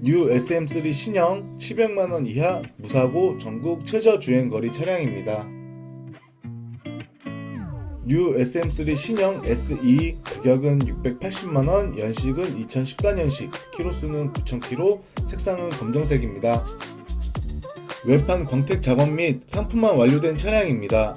뉴 SM3 신형 700만원 이하 무사고 전국 최저 주행거리 차량입니다. 뉴 SM3 신형 SE 가격은 680만원, 연식은 2014년식, 키로수는 9000km, 색상은 검정색입니다. 외판 광택 작업 및 상품만 완료된 차량입니다.